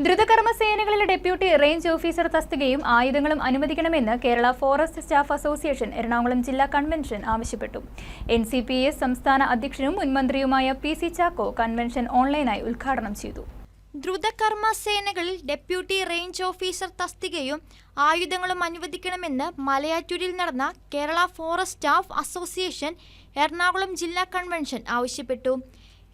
ദ്രുതകർമ്മ സേനകളിലെ deputy range officer തസ്തികയും ആയുധങ്ങളും അനുവദിക്കണമെന്ന് Kerala forest staff association Ernakulam ജില്ലാ കൺവെൻഷൻ ആവശ്യപ്പെട്ടു. എൻ സി പി എസ് സംസ്ഥാന അധ്യക്ഷനും മുൻമന്ത്രിയുമായ പി സി ചാക്കോ കൺവെൻഷൻ ഓൺലൈനായി ഉദ്ഘാടനം ചെയ്തു. ദ്രുതകർമ്മ സേനകളിൽ ഡെപ്യൂട്ടി റേഞ്ച് ഓഫീസർ തസ്തികയും ആയുധങ്ങളും അനുവദിക്കണമെന്ന് മലയാറ്റൂരിൽ നടന്ന Kerala forest staff association Ernakulam ജില്ലാ കൺവെൻഷൻ ആവശ്യപ്പെട്ടു.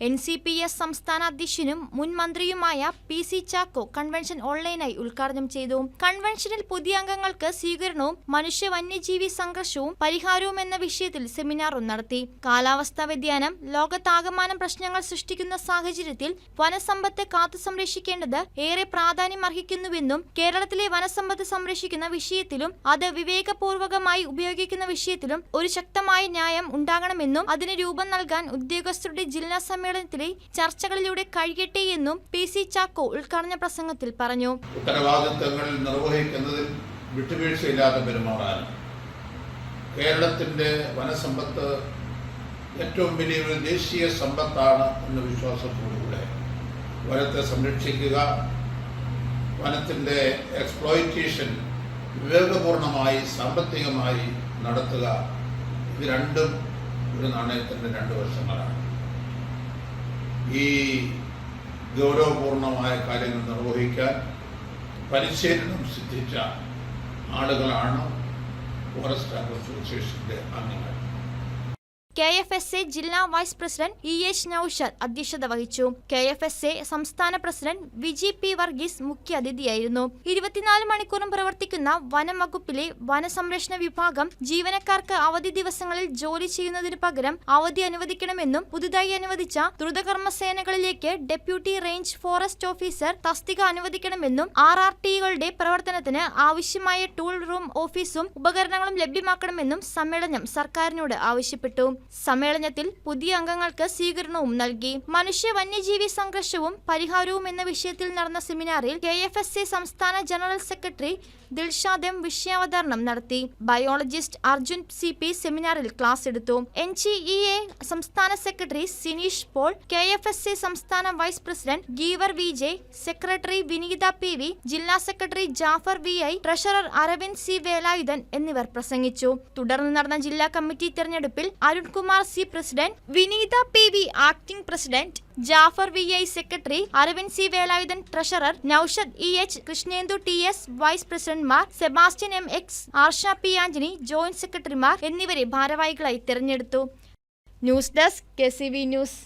എൻ സി പി എസ് സംസ്ഥാന അധ്യക്ഷനും മുൻ മന്ത്രിയുമായ പി സി ചാക്കോ കൺവെൻഷൻ ഓൺലൈനായി ഉദ്ഘാടനം ചെയ്തു. കൺവെൻഷനിൽ പുതിയ അംഗങ്ങൾക്ക് സ്വീകരണവും മനുഷ്യ വന്യജീവി സംഘർഷവും പരിഹാരവും എന്ന വിഷയത്തിൽ സെമിനാറും നടത്തി. കാലാവസ്ഥാ വ്യതിയാനം ലോകത്താകമാനം പ്രശ്നങ്ങൾ സൃഷ്ടിക്കുന്ന സാഹചര്യത്തിൽ വനസമ്പത്ത് കാത്തു സംരക്ഷിക്കേണ്ടത് ഏറെ പ്രാധാന്യം അർഹിക്കുന്നുവെന്നും കേരളത്തിലെ വനസമ്പത്ത് സംരക്ഷിക്കുന്ന വിഷയത്തിലും അത് വിവേകപൂർവകമായി ഉപയോഗിക്കുന്ന വിഷയത്തിലും ഒരു ശക്തമായ ന്യായം ഉണ്ടാകണമെന്നും അതിന് രൂപം നൽകാൻ ഉദ്യോഗസ്ഥരുടെ ജില്ലാ സമ്മേളനത്തിലെ ചർച്ചകളിലൂടെ കഴിയട്ടെ എന്നും പി സി ചാക്കോ ഉദ്ഘാടന പ്രസംഗത്തിൽ പറഞ്ഞു. ഉത്തരവാദിത്തങ്ങൾ നിർവഹിക്കുന്നതിൽ വിട്ടുവീഴ്ചയില്ലാതെ പെരുമാറാൻ കേരളത്തിന്റെ വനസമ്പത്ത് ഏറ്റവും വലിയൊരു ദേശീയ സമ്പത്താണ് എന്ന വിശ്വാസത്തോടുകൂടെ വനത്തെ സംരക്ഷിക്കുക വനത്തിന്റെ എക്സ്പ്ലോയിറ്റേഷൻ വിവേകപൂർണമായി സാമ്പത്തികമായി നടത്തുക ഇത് രണ്ടും ഒരു നാണയത്തിന്റെ രണ്ട് വശങ്ങളാണ്. ഈ ഗൗരവപൂർണമായ കാര്യങ്ങൾ നിർവഹിക്കാൻ പരിശീലനം സിദ്ധിച്ച ആളുകളാണ് ഫോറസ്റ്റ് അസോസിയേഷന്റെ അംഗങ്ങൾ. കെ എഫ് എസ് എ ജില്ലാ vice president E H Naushad അധ്യക്ഷത വഹിച്ചു. കെ എഫ് എസ് എ സംസ്ഥാന പ്രസിഡന്റ് വിജി പി വർഗീസ് മുഖ്യാതിഥിയായിരുന്നു ഇരുപത്തിനാല് മണിക്കൂറും പ്രവർത്തിക്കുന്ന വനം വകുപ്പിലെ വനസംരക്ഷണ വിഭാഗം ജീവനക്കാർക്ക് അവധി ദിവസങ്ങളിൽ ജോലി ചെയ്യുന്നതിന് പകരം അവധി അനുവദിക്കണമെന്നും പുതുതായി അനുവദിച്ച ദ്രുതകർമ്മ സേനകളിലേക്ക് ഡെപ്യൂട്ടി റേഞ്ച് ഫോറസ്റ്റ് ഓഫീസർ തസ്തിക അനുവദിക്കണമെന്നും ആർ ആർ ടികളുടെ പ്രവർത്തനത്തിന് ആവശ്യമായ ടൂൾ റൂം ഓഫീസും ഉപകരണങ്ങളും ലഭ്യമാക്കണമെന്നും സമ്മേളനം സർക്കാരിനോട് ആവശ്യപ്പെട്ടു. സമ്മേളനത്തിൽ പുതിയ അംഗങ്ങൾക്ക് സ്വീകരണവും നൽകി. മനുഷ്യ വന്യജീവി സംഘർഷവും പരിഹാരവും എന്ന വിഷയത്തിൽ നടന്ന സെമിനാറിൽ കെ എഫ് എസ് സി സംസ്ഥാന ജനറൽ സെക്രട്ടറി ദിൽഷാദ് എം വിഷയാവതരണം നടത്തി. ബയോളജിസ്റ്റ് അർജുൻ സി പി സെമിനാറിൽ ക്ലാസ് എടുത്തു. എൻ ജി ഇ എ സംസ്ഥാന secretary Sineesh Paul K F S C സംസ്ഥാന vice president Geevar V J secretary Vineetha P V ജില്ലാ secretary Jaffar V I treasurer Aravind C Velayudhan എന്നിവർ പ്രസംഗിച്ചു. തുടർന്ന് നടന്ന ജില്ലാ കമ്മിറ്റി തെരഞ്ഞെടുപ്പിൽ Arunkumar C president Vineetha P V acting president Jaffar V I secretary Aravind C Velayudhan treasurer Naushad E H Krishnendu T S vice പ്രസിഡന്റ്മാർ Sebastian M X Arsha P Antony joint സെക്രട്ടറിമാർ എന്നിവരെ ഭാരവാഹികളായി തെരഞ്ഞെടുത്തു. News desk K news.